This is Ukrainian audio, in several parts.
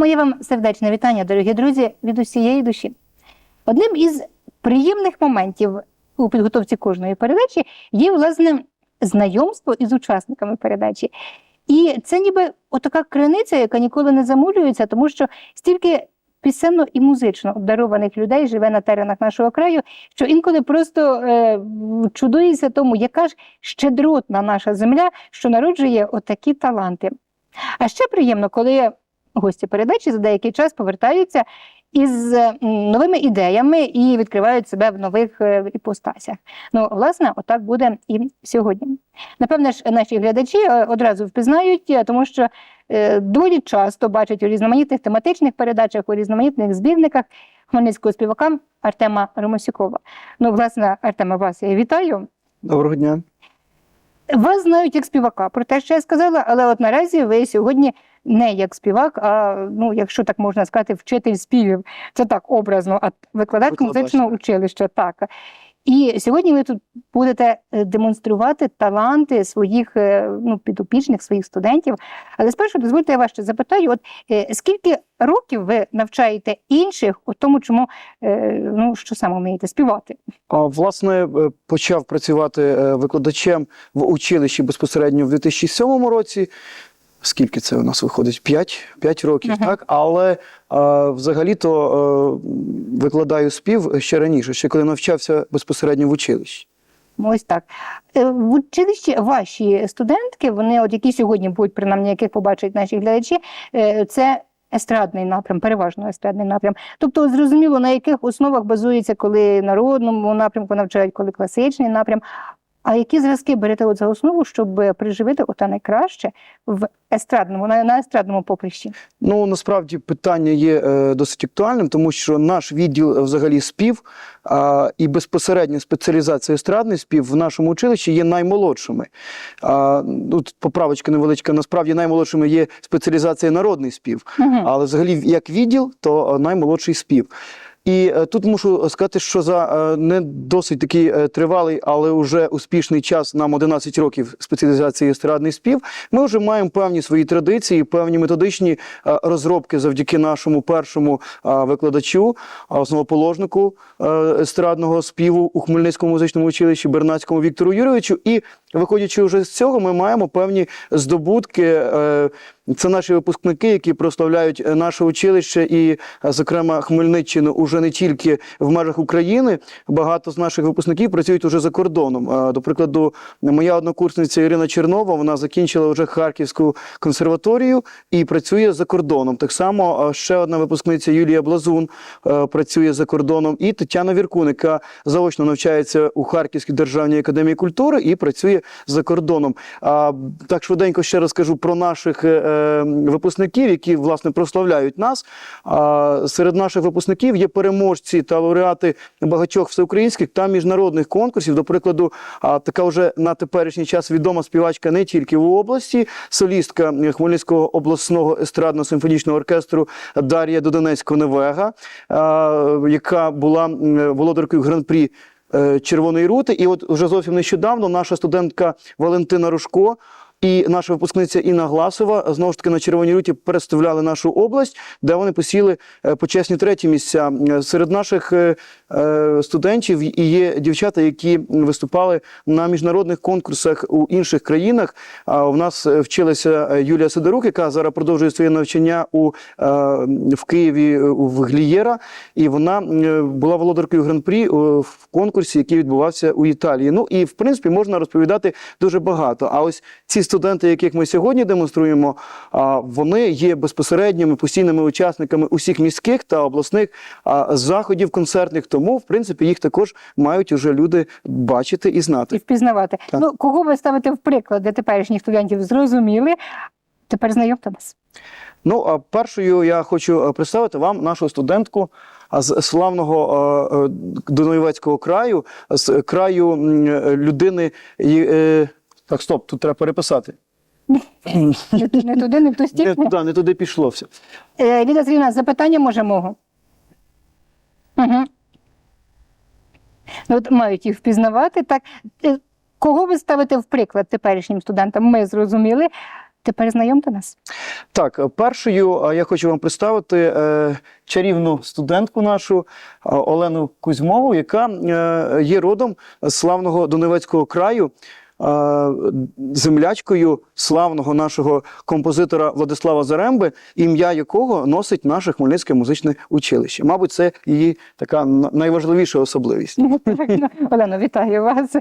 Моє вам сердечне вітання, дорогі друзі, від усієї душі. Одним із приємних моментів у підготовці кожної передачі є, власне, знайомство із учасниками передачі. І це ніби отака криниця, яка ніколи не замулюється, тому що стільки пісенно і музично обдарованих людей живе на теренах нашого краю, що інколи просто е, чудується тому, яка ж щедротна наша земля, що народжує отакі таланти. А ще приємно, коли гості передачі за деякий час повертаються із новими ідеями і відкривають себе в нових е, іпостасях. Ну, власне, отак буде і сьогодні. Напевне ж, наші глядачі е, одразу впізнають, е, тому що доволі часто бачать у різноманітних тематичних передачах, у різноманітних збірниках хмельницького співака Артема Ромосюкова. Ну, власне, Артема, вас я вітаю. Доброго дня. Вас знають як співака, про те, що я сказала, але от наразі ви сьогодні не як співак, а ну, якщо так можна сказати, вчитель співів. Це так образно, а викладач музичного училища. Так. І сьогодні ви тут будете е, демонструвати таланти своїх е, ну, підопічних, своїх студентів. Але спершу дозвольте я вас ще запитаю: от е, скільки років ви навчаєте інших у тому, чому ну, що саме вмієте співати? А, власне, почав працювати викладачем в училищі безпосередньо в 2007 році. Скільки це у нас виходить? 5, 5 років, Мгм. так? Але а, взагалі-то е, викладаю спів ще раніше, ще коли навчався безпосередньо в училищі. Ось так. Е, В училищі ваші студентки, вони, от які сьогодні будуть, принаймні, яких побачать наші глядачі, е, це естрадний напрям, переважно естрадний напрям. Тобто, зрозуміло, на яких основах базується, коли народному напрямку навчають, коли класичний напрям. А які зразки берете от за основу, щоб приживити ота найкраще в естрадному, на, на естрадному поприщі? Ну насправді питання є е, досить актуальним, тому що наш відділ е, взагалі спів а, і безпосередньо спеціалізація естрадний спів в нашому училищі є наймолодшими. Ну, тут поправочка невеличка. Насправді наймолодшими є спеціалізація народний спів, Мгм. але взагалі як відділ, то е, наймолодший спів. І е, тут мушу сказати, що за е, не досить такий е, тривалий, але вже успішний час нам 11 років спеціалізації естрадний спів. Ми вже маємо певні свої традиції, певні методичні розробки завдяки нашому першому викладачу, основоположнику естрадного співу у Хмельницькому музичному училищі Бернацькому Віктору Юрійовичу. І виходячи вже з цього, ми маємо певні здобутки. Це наші випускники, які прославляють е, наше училище і, е, зокрема, Хмельниччину уже не тільки в межах України. Багато з наших випускників працюють уже за кордоном. Е, До прикладу, моя однокурсниця Ірина Чернова, вона закінчила вже Харківську консерваторію і працює за кордоном. Так само ще одна випускниця Юлія Блазун працює за кордоном, і Тетяна Віркун, яка заочно навчається у Харківській державній академії культури і працює за кордоном. Так швиденько ще розкажу про наших випускників, які власне прославляють нас. Серед наших випускників є переможці та лауреати багатьох всеукраїнських та міжнародних конкурсів. До прикладу, така вже на теперішній час відома співачка не тільки в області, солістка Хмельницького обласного естрадно-симфонічного оркестру Дар'я Додонець-Коневега, яка була володаркою гран-прі е, Червоної рути. І от вже зовсім нещодавно наша студентка Валентина Рушко. І наша випускниця Інна Гласова знову ж таки на Червоній руті представляли нашу область, де вони посіли е, почесні треті місця. Е, Серед наших е, студентів є дівчата, які виступали на міжнародних конкурсах у інших країнах. А у нас вчилася Юлія Сидорук, яка зараз продовжує своє навчання у в Києві в Глієра, і вона була володаркою гран-прі в конкурсі, який відбувався у Італії. Ну і в принципі можна розповідати дуже багато. А ось ці студенти, яких ми сьогодні демонструємо, вони є безпосередніми постійними учасниками усіх міських та обласних заходів концертних. Тому, в принципі, їх також мають уже люди бачити і знати і впізнавати. Так. Ну, кого ви ставите в приклад для теперішніх студентів, зрозуміли. Тепер знайомте нас. Ну, а першою я хочу е, представити вам нашу студентку з славного е, е, Дунаєвецького краю, з краю людини. Так, стоп, тут треба переписати. Не, туди, не в ту Не туди, не туди пішло все. Е, Ліда Сергійовна, запитання може мого. Угу. Ну, от мають їх впізнавати. Так. Е, Кого ви ставите в приклад теперішнім студентам? Ми зрозуміли. Тепер знайомте нас. Так, е, першою е, я хочу вам представити е, чарівну студентку нашу е, Олену Кузьмову, яка е, є родом з славного Донецького краю. Е, Землячкою славного нашого композитора Владислава Заремби, ім'я якого носить наше Хмельницьке музичне училище. Мабуть, це її така найважливіша особливість. Так, ну, Олено, вітаю вас.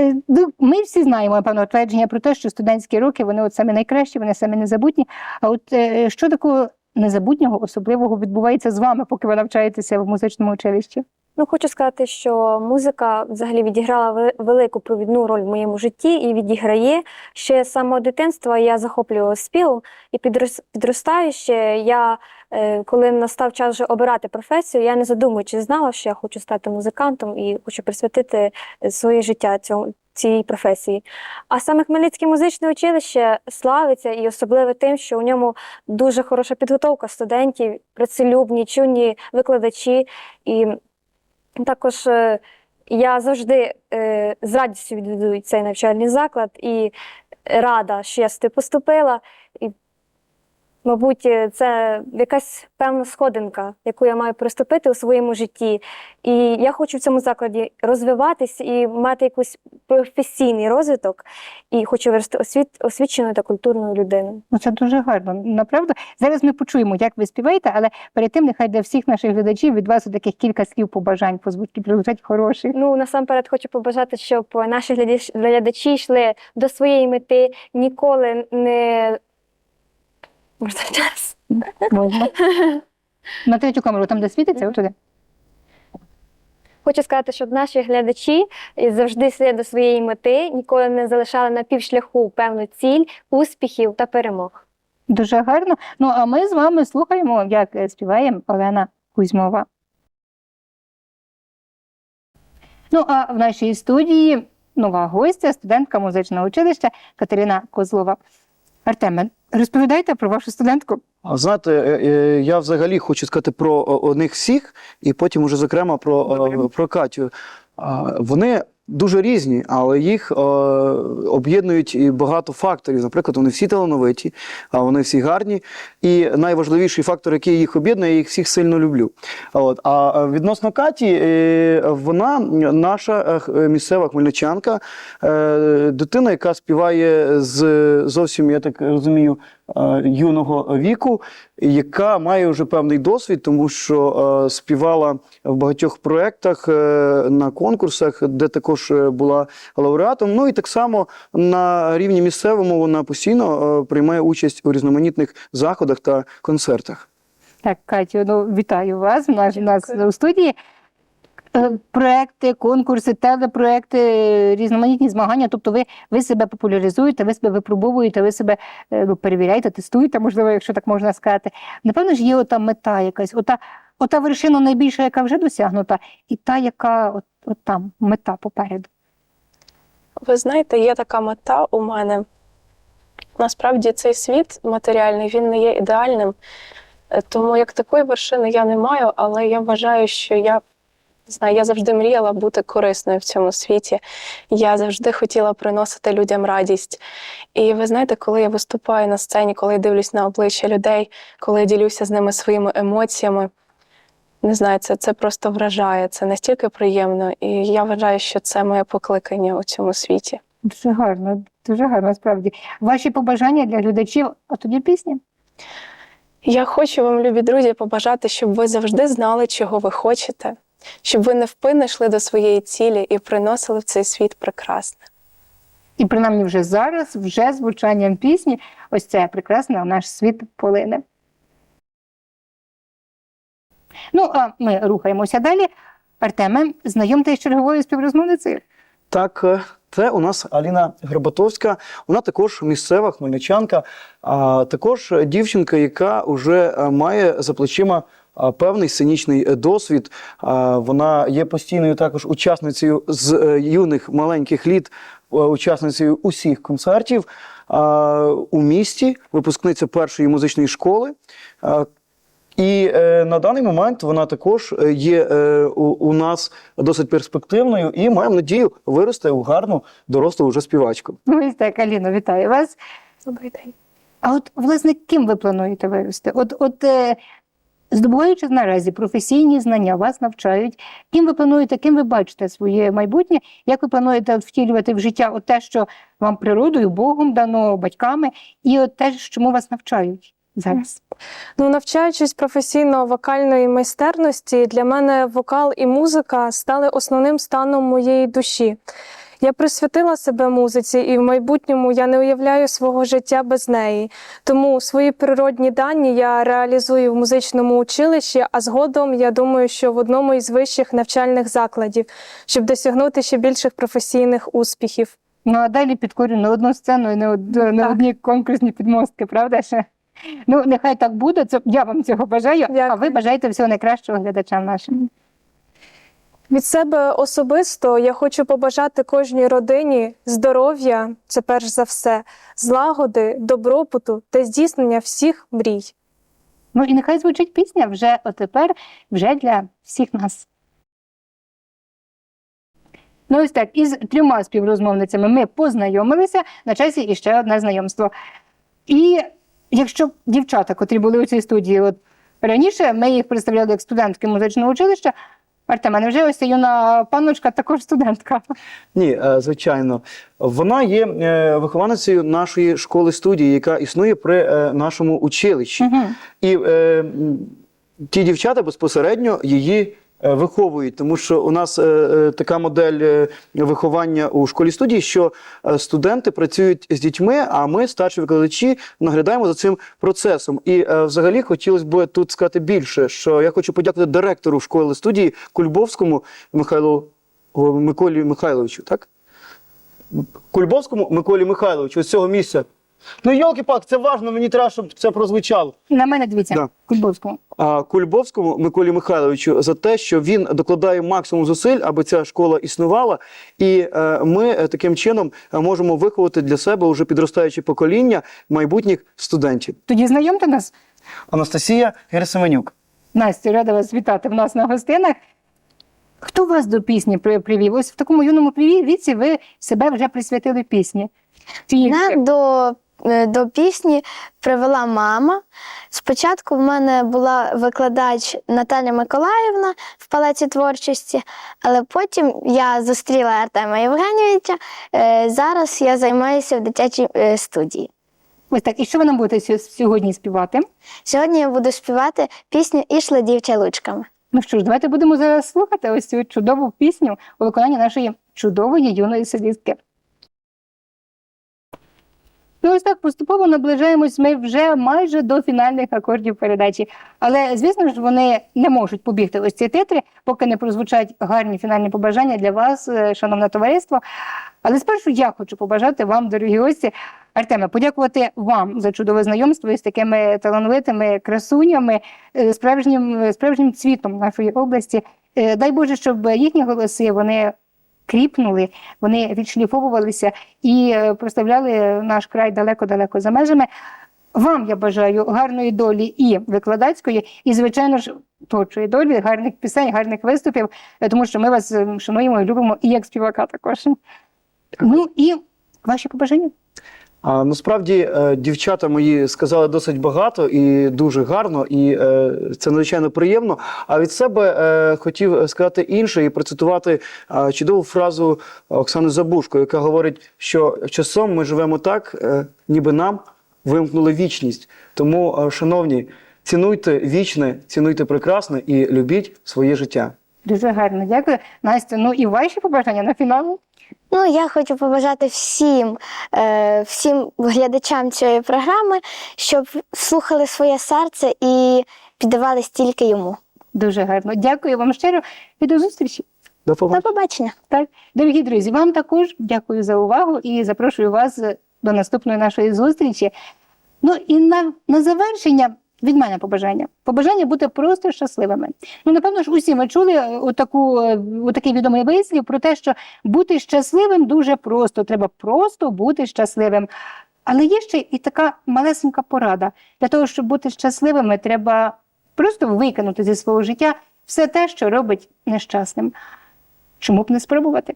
Е, ну, Ми всі знаємо, напевно, твердження про те, що студентські роки вони от самі найкращі, вони самі незабутні. А от е, що такого незабутнього, особливого відбувається з вами, поки ви навчаєтеся в музичному училищі? Ну, хочу сказати, що музика взагалі відіграла ве- велику провідну роль в моєму житті і відіграє ще з самого дитинства. Я захоплювалася співом і підрос- підростаючи, я е, коли настав час вже обирати професію, я не задумуючись знала, що я хочу стати музикантом і хочу присвятити е, своє життя цьому. Цій професії. А саме Хмельницьке музичне училище славиться і особливе тим, що у ньому дуже хороша підготовка студентів, працелюбні, чуйні викладачі. І також е, я завжди е, з радістю відвідую цей навчальний заклад і рада, що я сюди поступила. І, мабуть, е, це якась певна сходинка, яку я маю приступити у своєму житті. І я хочу в цьому закладі розвиватись і мати якийсь професійний розвиток, і хочу вирости освіт, освіченою та культурною людиною. Ну, це дуже гарно. Направду, зараз ми почуємо, як ви співаєте, але перед тим нехай для всіх наших глядачів від вас таких кілька слів побажань, позвуть прозвучать хороших. Ну насамперед хочу побажати, щоб наші глядачі йшли до своєї мети, ніколи не можна час. Можна. На третю камеру, там, де світиться, отуди. Хочу сказати, щоб наші глядачі завжди йшли до своєї мети, ніколи не залишали на півшляху певну ціль, успіхів та перемог. Дуже гарно. Ну а ми з вами слухаємо, як е, співає Олена Кузьмова. Ну а в нашій студії нова гостя, студентка музичного училища Катерина Козлова. Артеме, розповідайте про вашу студентку. Знаєте, е, е, я взагалі хочу сказати про них всіх, і потім уже зокрема про, про Катю. Вони дуже різні, але їх е, об'єднують і багато факторів. Наприклад, вони всі талановиті, а вони всі гарні. І найважливіший фактор, який їх об'єднує, я їх всіх сильно люблю. От. А відносно Каті, е, вона наша е, е, місцева хмельничанка, е, дитина, яка співає з зовсім, я так розумію, е, юного віку, яка має вже певний досвід, тому що е, співала в багатьох проєктах е, на конкурсах, де також е, була лауреатом. Ну і так само на рівні місцевому вона постійно е, приймає участь у різноманітних заходах та концертах. Так, Катю, ну вітаю вас. У нас, у нас у студії. Е, Проекти, конкурси, телепроекти, різноманітні змагання. Тобто ви, ви себе популяризуєте, ви себе випробовуєте, ви себе е, ну, перевіряєте, тестуєте, можливо, якщо так можна сказати. Напевно ж, є ота мета якась, ота, ота вершина найбільша, яка вже досягнута, і та, яка от, от там мета попереду. Ви знаєте, є така мета у мене. Насправді цей світ матеріальний він не є ідеальним, Е, тому як такої вершини я не маю, але я вважаю, що я не знаю, я завжди мріяла бути корисною в цьому світі. Я завжди хотіла приносити людям радість. І ви знаєте, коли я виступаю на сцені, коли я дивлюсь на обличчя людей, коли я ділюся з ними своїми емоціями, не знаю, це, це просто вражає, це настільки приємно. І я вважаю, що це моє покликання у цьому світі. Дуже гарно, дуже гарно, справді. Ваші побажання для глядачів, а тоді пісня. Я хочу вам, любі друзі, побажати, щоб ви завжди знали, чого ви хочете, щоб ви невпинно йшли до своєї цілі і приносили в цей світ прекрасне. І принаймні вже зараз, вже звучанням пісні, ось це прекрасне наш світ полине. Ну, а ми рухаємося далі. Артеме, знайомтесь з черговою співрозмовницею. Так, е, це у нас Аліна Горбатовська. Вона також місцева хмельничанка, а також дівчинка, яка вже е, має за плечима певний сценічний е, досвід. А, Вона є постійною також учасницею з е, юних маленьких літ, е, учасницею усіх концертів у місті, випускниця першої музичної школи. І е, на даний момент вона також є е, у, у нас досить перспективною і маємо надію виросте у гарну дорослу вже співачку. Ну, ось так, Аліно, вітаю вас. Добрий день. А от, власне, ким ви плануєте вирости? От, от е, здобуваючи наразі професійні знання, вас навчають, ким ви плануєте, ким ви бачите своє майбутнє, як ви плануєте втілювати в життя от те, що вам природою, Богом дано, батьками, і от те, чому вас навчають зараз? Ну, навчаючись професійно вокальної майстерності, для мене вокал і музика стали основним станом моєї душі. Я присвятила себе музиці, і в майбутньому я не уявляю свого життя без неї. Тому свої природні дані я реалізую в музичному училищі, а згодом я думаю, що в одному із вищих навчальних закладів, щоб досягнути ще більших професійних успіхів. Ну а далі підкорю не одну сцену і не, од... не одні конкурсні підмостки, правда ж? Ну, нехай так буде. Це я вам цього бажаю, а ви бажаєте всього найкращого глядачам нашим. Від себе особисто я хочу побажати кожній родині здоров'я, це перш за все, злагоди, добробуту та здійснення всіх мрій. Ну і нехай звучить пісня вже отепер, вже для всіх нас. Ну, ось так, із трьома співрозмовницями ми познайомилися на часі іще одне знайомство. І якщо дівчата, котрі були у цій студії, от раніше ми їх представляли як студентки музичного училища. Артема, невже ось юна панночка також студентка? Ні, е, звичайно. Вона є е, вихованицею нашої школи студії, яка існує при е, нашому училищі. Угу. І е, ті дівчата безпосередньо її виховують, тому що у нас е, е, така модель е, виховання у школі студії, що е, студенти працюють з дітьми, а ми, старші викладачі, наглядаємо за цим процесом. І е, взагалі хотілося б тут сказати більше, що я хочу подякувати директору школи студії Кульбовському Михайлу Миколі Михайловичу, так? Кульбовському Миколі Михайловичу з цього місця. Ну, йолки-пак, це важливо, мені треба, щоб це прозвучало. На мене дивіться, Да. Кульбовському. А, Кульбовському Миколі Михайловичу за те, що він докладає максимум зусиль, аби ця школа існувала, і е, ми е, таким чином е, можемо виховати для себе уже підростаюче покоління майбутніх студентів. Тоді знайомте нас. Анастасія Герсименюк. Настя, рада вас вітати в нас на гостинах. Хто вас до пісні при- привів? Ось в такому юному приві- віці ви себе вже присвятили пісні. Мене до, до пісні привела мама. Спочатку в мене була викладач Наталя Миколаївна в палаці творчості, але потім я зустріла Артема Євгенійовича. Е, Зараз я займаюся в дитячій е, студії. Ось так. І що ви нам будете сьогодні співати? Сьогодні я буду співати пісню Ішла дівча лучками. Ну що ж, давайте будемо зараз слухати ось цю чудову пісню у виконанні нашої чудової юної солістки. Ну, ось так поступово наближаємось ми вже майже до фінальних акордів передачі. Але, звісно ж, вони не можуть побігти ось ці титри, поки не прозвучать гарні фінальні побажання для вас, е, шановне товариство. Але спершу я хочу побажати вам, дорогі гості, Артеме, подякувати вам за чудове знайомство із такими талановитими красунями, е, справжнім, справжнім цвітом нашої області. Е, Дай Боже, щоб їхні голоси вони кріпнули, вони відшліфовувалися і е, проставляли наш край далеко-далеко за межами. Вам я бажаю гарної долі і викладацької, і, звичайно ж, творчої долі, гарних пісень, гарних виступів, тому що ми вас шануємо і любимо і як співака також. Ну і ваші побажання. А насправді е, дівчата мої сказали досить багато і дуже гарно, і е, це надзвичайно приємно. А від себе е, хотів сказати інше і процитувати чудову фразу Оксани Забушко, яка говорить, що часом ми живемо так, ніби нам вимкнули вічність. Тому, шановні, цінуйте вічне, цінуйте прекрасне і любіть своє життя. Дуже гарно, дякую. Настя, ну і ваші побажання на фінал? Ну, я хочу побажати всім, е, всім глядачам цієї програми, щоб слухали своє серце і піддавались тільки йому. Дуже гарно. Дякую вам щиро і до зустрічі. До До побачення. побачення. Так, дорогі друзі, вам також дякую за увагу і запрошую вас до наступної нашої зустрічі. Ну і на, на завершення від мене побажання. Побажання бути просто щасливими. Ну, напевно ж, усі ми чули е, отаку, е, отакий відомий вислів про те, що бути щасливим дуже просто. Треба просто бути щасливим. Але є ще і така малесенька порада. Для того, щоб бути щасливими, треба просто викинути зі свого життя все те, що робить нещасним. Чому б не спробувати?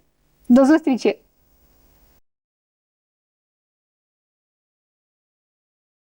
До зустрічі